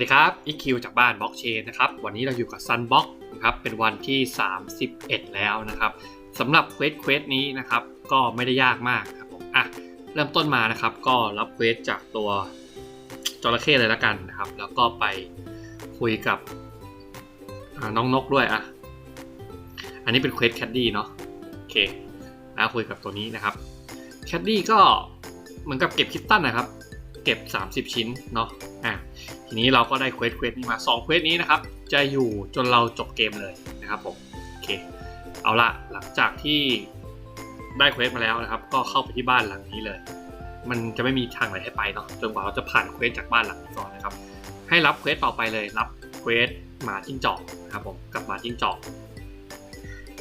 วัสดีครับอีคิวจากบ้านบล็อกเชนนะครับ วันนี้เราอยู่กับ Sunbox นะครับ เป็นวันที่ 31 แล้วนะครับสำหรับเควสเควสนี้นะครับ ก็ไม่ได้ยากมากครับผมอะเริ่มต้นมานะครับ ก็รับเควสจากตัวจระเข้เลยละกันนะครับ แล้วก็ไปคุยกับน้องนกด้วยอะ อันนี้เป็นเควสแคดดี้เนาะโอเคแล้วคุยกับตัวนี้นะครับแคดดี้ก็เหมือนกับเก็บคิตตันนะครับ เก็บ 30 ชิ้นเนาะอะ ทีนี้เราก็ได้เควสเควสนี้มา2เควสนี้นะครับ จะอยู่จนเราจบเกมเลยนะครับผมโอเคเอาละหลังจากที่ได้เควสมาแล้วนะครับ ก็เข้าไปที่บ้านหลังนี้เลย มันจะไม่มีทางไหนให้ไปเนาะจนกว่าเราจะผ่านเควสจากบ้านหลังนี้ก่อนนะครับ ให้รับเควสต่อไปเลยรับเควสหมาจิ้งจอกนะครับผมกับหมาจิ้งจอก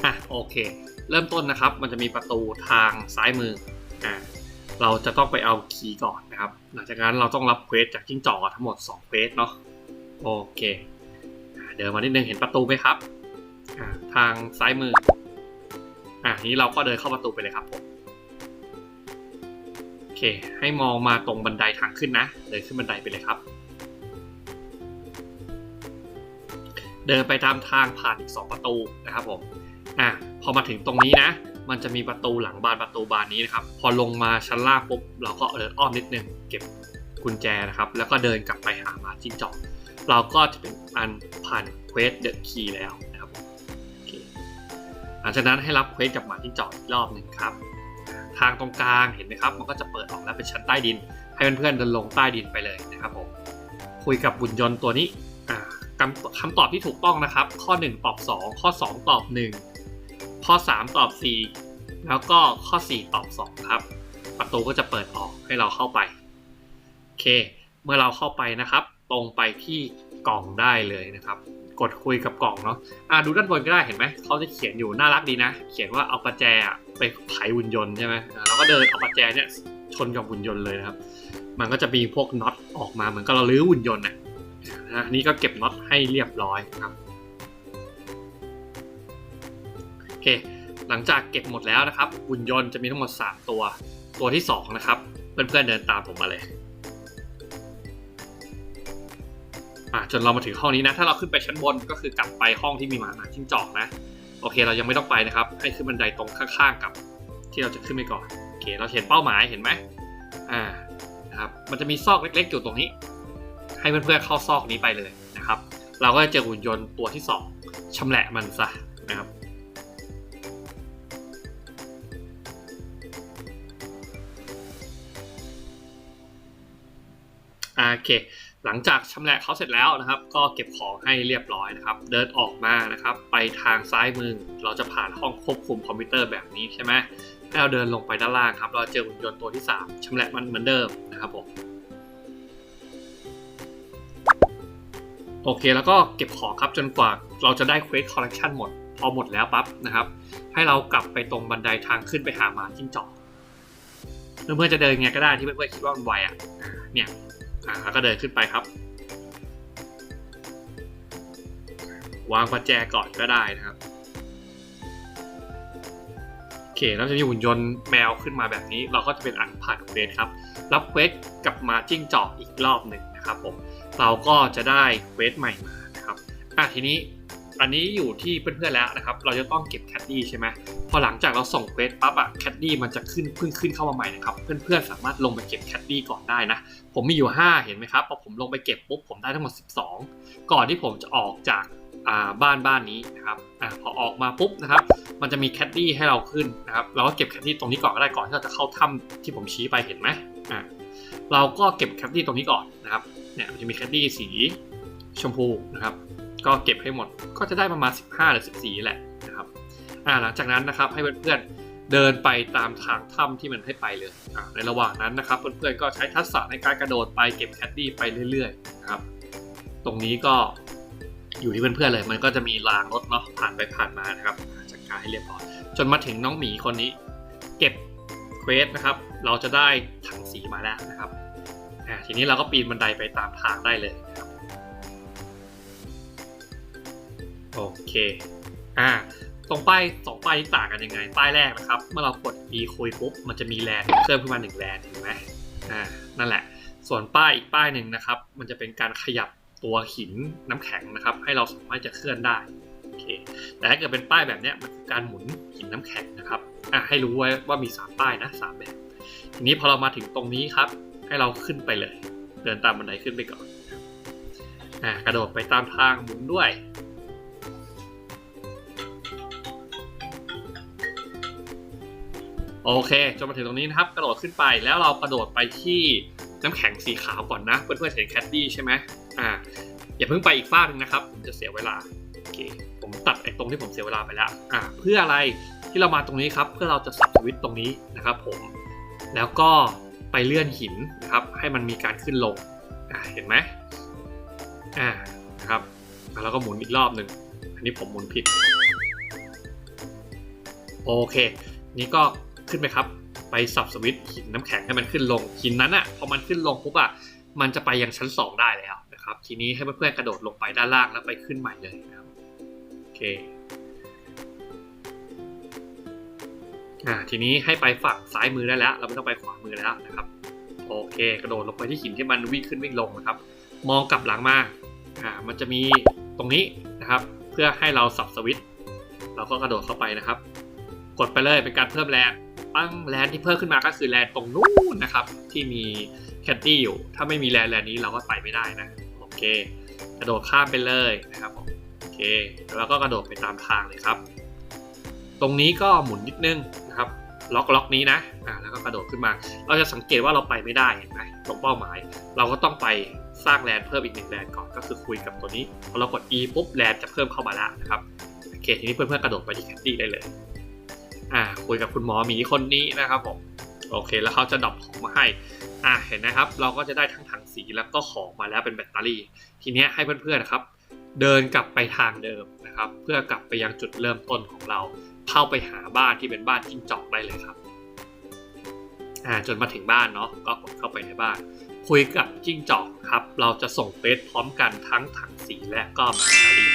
อะโอเค เริ่มต้นนะครับ มันจะมีประตูทางซ้ายมืออ่า เราจะต้องไปเอาคีย์ก่อนนะครับ หลังจากนั้นเราต้องรับเควสจากจิ้งจอกทั้งหมด2เควสเนาะโอเค เดินมานิดนึงเห็นประตูไหมครับ ทางซ้ายมือ อ่านี้เราก็เดินเข้าประตูไปเลยครับผมโอเค ให้มองมาตรงบันไดทางขึ้นนะ เดินขึ้นบันไดไปเลยครับ เดินไปตามทางผ่านอีก 2 ประตูนะครับผม อะพอมาถึงตรงนี้นะ มันจะมีประตูหลังบานประตูบานนี้นะครับ พอลงมาชั้นล่างปุ๊บเราก็เดินอ้อมนิดนึงเก็บกุญแจนะครับ แล้วก็เดินกลับไปหามาจิ้งจอกเราก็จะเป็นอันผ่านเควสเดอะคีย์แล้วนะครับโอเคหลังจากนั้นให้รับเควสกับหมาจิ้งจอกอีกรอบหนึ่งครับ ทางตรงกลางเห็นไหมครับ มันก็จะเปิดออกแล้วเป็นชั้นใต้ดิน ให้เพื่อนๆเดินลงใต้ดินไปเลยนะครับผมคุยกับบุญยนต์ตัวนี้อ่าคำคำตอบที่ถูกต้องนะครับ ข้อ 1 ตอบ 2 ข้อ 2 ตอบ 1 ข้อ 3 ตอบ 4 แล้วก็ข้อ 4 ตอบ 2 ครับ ประตูก็จะเปิดออกให้เราเข้าไปโอเค เมื่อเราเข้าไปนะครับ ตรงไปที่กล่องได้เลยนะครับ กดคุยกับกล่องเนาะอ่าดูด้านบนก็ได้เห็นไหมเขาจะเขียนอยู่น่ารักดีนะ เขียนว่าเอาประแจไปไขหุ่นยนต์ใช่ไหมเราก็เดินเอาประแจเนี่ยชนกับหุ่นยนต์เลยนะครับ มันก็จะมีพวกน็อตออกมาเหมือนกับเราลื้อหุ่นยนต์น่ะนะนี่ก็เก็บน็อตให้เรียบร้อยครับ อเค หลังจากเก็บหมดแล้วนะครับ หุ่นยนต์จะมีทั้งหมด 3 ตัว ตัวที่ 2 นะครับ เพื่อนๆเดินตามผมมาเลยอ่าจนเรามาถึงห้องนี้นะ ถ้าเราขึ้นไปชั้นบนก็คือกลับไปห้องที่มีหมาหมาจิ้งจอกนะ โอเค เรายังไม่ต้องไปนะครับ ให้ขึ้นบันไดตรงข้างๆกับ ที่เราจะขึ้นไปก่อน โอเค เราเห็นเป้าหมายเห็นไหมอ่า นะครับ มันจะมีซอกเล็กๆอยู่ตรงนี้ ให้เพื่อนๆเข้าซอกนี้ไปเลยนะครับ เราก็จะเจอหุ่นยนต์ตัวที่ 2ชำแหละมันซะนะครับ โอเคหลังจากชำแหละเขาเสร็จแล้วนะครับ ก็เก็บของให้เรียบร้อยนะครับ เดินออกมานะครับ ไปทางซ้ายมือเราจะผ่านห้องควบคุมคอมพิวเตอร์แบบนี้ใช่ไหมให้เราเดินลงไปด้านล่างครับ เราเจอหุ่นยนต์ตัวที่ 3ชำแหละมันเหมือนเดิมนะครับผมโอเคแล้วก็เก็บของครับจนกว่าเราจะได้เควสคอลเลกชันหมด พอหมดแล้วปั๊บนะครับ ให้เรากลับไปตรงบันไดทางขึ้นไปหาหมาจิ้งจอกเพื่อนๆจะเดินไงก็ได้ที่เพื่อนๆคิดว่ามันไวอะอ่าเนี่ย อ่าแล้วก็เดินขึ้นไปครับ วางประแจก่อนก็ได้นะครับโอเคแล้วจะมีหุ่นยนต์แมวขึ้นมาแบบนี้ เราก็จะเป็นอันผ่านเควสครับ รับเควสกลับมาจิ้งจอกอีกรอบหนึ่งนะครับผมเราก็จะได้เควสใหม่มานะครับอะทีนี้ อันนี้อยู่ที่เพื่อนๆแล้วนะครับ เราจะต้องเก็บแคดดี้ใช่ไหมพอหลังจากเราส่งเควสปั๊บอะแคดดี้มันจะขึ้นเพิ่งขึ้นเข้ามาใหม่นะครับ เพื่อนๆสามารถลงไปเก็บแคดดี้ก่อนได้นะ ผมมีอยู่ 5 เห็นไหมครับ พอผมลงไปเก็บปุ๊บผมได้ทั้งหมด 12 ก่อนที่ผมจะออกจากบ้านบ้านนี้นะครับอพอออกมาปุ๊บนะครับ มันจะมีแคดดี้ให้เราขึ้นนะครับ เราก็เก็บแคดดี้ตรงนี้ก่อนก็ได้ก่อนที่เราจะเข้าถ้ำที่ผมชี้ไปเห็นไหมอ่าเราก็เก็บแคดดี้ตรงนี้ก่อนนะครับ เนี่ยมันจะมีแคดดี้สีชมพูนะครับ ก็เก็บให้หมดก็จะได้ประมาณ 15 หรือ 14 แหละนะครับอ่าหลังจากนั้นนะครับให้เพื่อนๆเดินไปตามทางถ้ำที่มันให้ไปเลยอ่าในระหว่างนั้นนะครับ เพื่อนๆก็ใช้ทักษะในการกระโดดไปเก็บแคดดี้ไปเรื่อยๆนะครับตรงนี้ก็อยู่ที่เพื่อนๆเลย มันก็จะมีรางรถเนาะผ่านไปผ่านมานะครับจัดการให้เรียบร้อยจนมาถึงน้องหมีคนนี้ เก็บเควสนะครับ เราจะได้ถังสีมาแล้วนะครับทีนี้เราก็ปีนบันไดไปตามทางได้เลย โอเค อ่าตรงป้ายสองป้ายนี้ต่างกันยังไง ป้ายแรกนะครับ เมื่อเรากด e คุยปุ๊บ มันจะมีแลนด์เพิ่มขึ้นมาหนึ่งแลนด์เห็นไหมอ่า นั่นแหละ ส่วนป้ายอีกป้ายหนึ่งนะครับ มันจะเป็นการขยับตัวหินน้ำแข็งนะครับ ให้เราสามารถจะเคลื่อนได้ โอเค แต่ถ้าเกิดเป็นป้ายแบบเนี้ยมันคือการหมุนหินน้ำแข็งนะครับ อะให้รู้ไว้ว่ามีสามป้ายนะสามแบบ ทีนี้พอเรามาถึงตรงนี้ครับ ให้เราขึ้นไปเลย เดินตามบันไดขึ้นไปก่อน อะกระโดดไปตามทางหมุนด้วย โอเค จนมาถึงตรงนี้นะครับ กระโดดขึ้นไปแล้วเรากระโดดไปที่น้ำแข็งสีขาวก่อนนะ เพื่อนๆเห็นแคดดี้ใช่ไหมอ่าอย่าเพิ่งไปอีกฝ้าหนึ่งนะครับผมจะเสียเวลาโอเคผมตัดไอ้ตรงที่ผมเสียเวลาไปแล้วอ่าเพื่ออะไรที่เรามาตรงนี้ครับ เพื่อเราจะสับสวิตช์ตรงนี้นะครับ ผมแล้วก็ไปเลื่อนหินนะครับ ให้มันมีการขึ้นลงอ่าเห็นไหมอ่านะครับแล้วก็หมุนอีกรอบหนึ่งอันนี้ผมหมุนผิด โอเค นี่ก็ ขึ้นไปครับ ไปสับสวิตหินน้ำแข็งให้มันขึ้นลง หินนั้นอะ่ะพอมันขึ้นลงปุ๊บอะ่ะมันจะไปยังชั้น 2 ได้แล้วนะครับ ทีนี้ให้เพื่อนๆกระโดดลงไปด้านล่างแล้วไปขึ้นใหม่เลยนะครับโอเคอ่าทีนี้ให้ไปฝั่งซ้ายมือได้แล้ว เราไม่ต้องไปขวามือแล้วนะครับโอเค กระโดดลงไปที่หินที่มันวิ่งขึ้นวิ่งลงนะครับ มองกลับหลังมาอ่ามันจะมีตรงนี้นะครับ เพื่อให้เราสับสวิตเราก็กระโดดเข้าไปนะครับ กดไปเลยเป็นการเพิ่มแลนด์ปั้งแลนด์ที่เพิ่มขึ้นมาก็คือแลนด์ตรงนู้นนะครับ ที่มีแคดดี้อยู่ ถ้าไม่มีแลนด์แลนด์นี้เราก็ไปไม่ได้นะโอเค กระโดดข้ามไปเลยนะครับโอเคแล้วก็กระโดดไปตามทางเลยครับ ตรงนี้ก็หมุนนิดนึงนะครับ ล็อกล็อกนี้นะอ่าแล้วก็กระโดดขึ้นมา เราจะสังเกตว่าเราไปไม่ได้เห็นไหมตรงเป้าหมาย เราก็ต้องไปสร้างแลนด์เพิ่มอีกหนึ่งแลนด์ก่อนก็คือคุยกับตัวนี้พอเรากด E ปุ๊บแลนด์จะเพิ่มเข้ามาแล้วนะครับโอเคทีนี้เพื่อนๆกระโดดไปที่แคดดี้ได้เลย อ่าคุยกับคุณหมอหมีคนนี้นะครับผมโอเค แล้วเขาจะดรอปของมาให้อ่าเห็นนะครับ เราก็จะได้ทั้งถังสีแล้วก็ของมาแล้วเป็นแบตเตอรี่ ทีเนี้ยให้เพื่อนๆนะครับ เดินกลับไปทางเดิมนะครับ เพื่อกลับไปยังจุดเริ่มต้นของเรา เข้าไปหาบ้านที่เป็นบ้านจิ้งจอกได้เลยครับอ่าจนมาถึงบ้านเนาะก็กดเข้าไปในบ้าน คุยกับจิ้งจอกครับ เราจะส่งเฟซพร้อมกันทั้งถังสีและก็แบตเตอรี่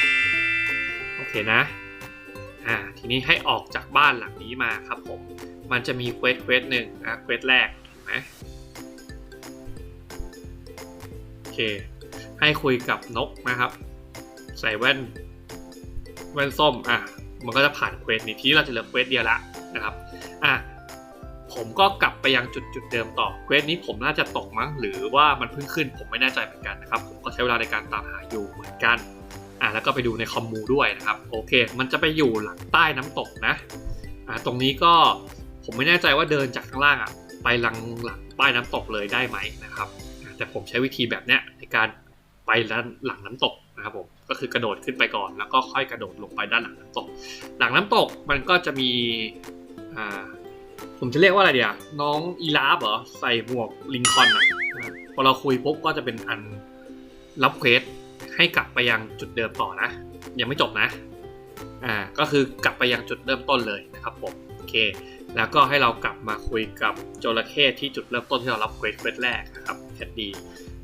โอเคนะ อ่าทีนี้ให้ออกจากบ้านหลังนี้มาครับผม มันจะมีเควสเควสหนึ่งนะเควสแรกเห็นไหมโอเค ให้คุยกับนกนะครับ ใส่แว่น แว่นส้มอะมันก็จะผ่านเควสนี้ทีเราจะเหลือเควสเดียวละนะครับอะผมก็กลับไปยังจุดจุดเดิมต่อเควสนี้ผมน่าจะตกมั้งหรือว่ามันเพิ่งขึ้นผมไม่แน่ใจเหมือนกันนะครับ ผมก็ใช้เวลาในการตามหาอยู่เหมือนกัน อ่าแล้วก็ไปดูในคอมมูด้วยนะครับโอเค มันจะไปอยู่หลังใต้น้ำตกนะอ่าตรงนี้ก็ผมไม่แน่ใจว่าเดินจากข้างล่างอะไปหลังหลังใต้น้ำตกเลยได้ไหมนะครับ แต่ผมใช้วิธีแบบเนี้ยในการไปด้านหลังน้ำตกนะครับผมก็คือกระโดดขึ้นไปก่อน แล้วก็ค่อยกระโดดลงไปด้านหลังน้ำตก หลังน้ำตกมันก็จะมีอ่าผมจะเรียกว่าอะไรเดียวน้องอีลาฟเหรอใส่หมวกลิงคอนอะอ่าพอเราคุยปุ๊บก็จะเป็นอันรับเควส ให้กลับไปยังจุดเดิมต่อนะ ยังไม่จบนะอ่าก็คือกลับไปยังจุดเริ่มต้นเลยนะครับผมโอเค แล้วก็ให้เรากลับมาคุยกับจระเข้ที่จุดเริ่มต้นที่เรารับเควสเควสแรกนะครับแคดดี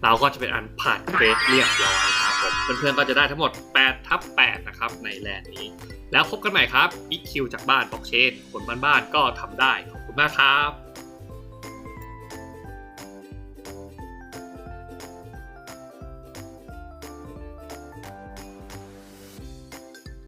เราก็จะเป็นอันผ่านเควสเรียบร้อยครับผมเพื่อนๆก็จะได้ทั้งหมด8ทับ8นะครับในแลนด์นี้ แล้วพบกันใหม่ครับบิ๊กคิวจากบ้านบอกเชนคนบ้านๆก็ทำได้ขอบคุณมากครับ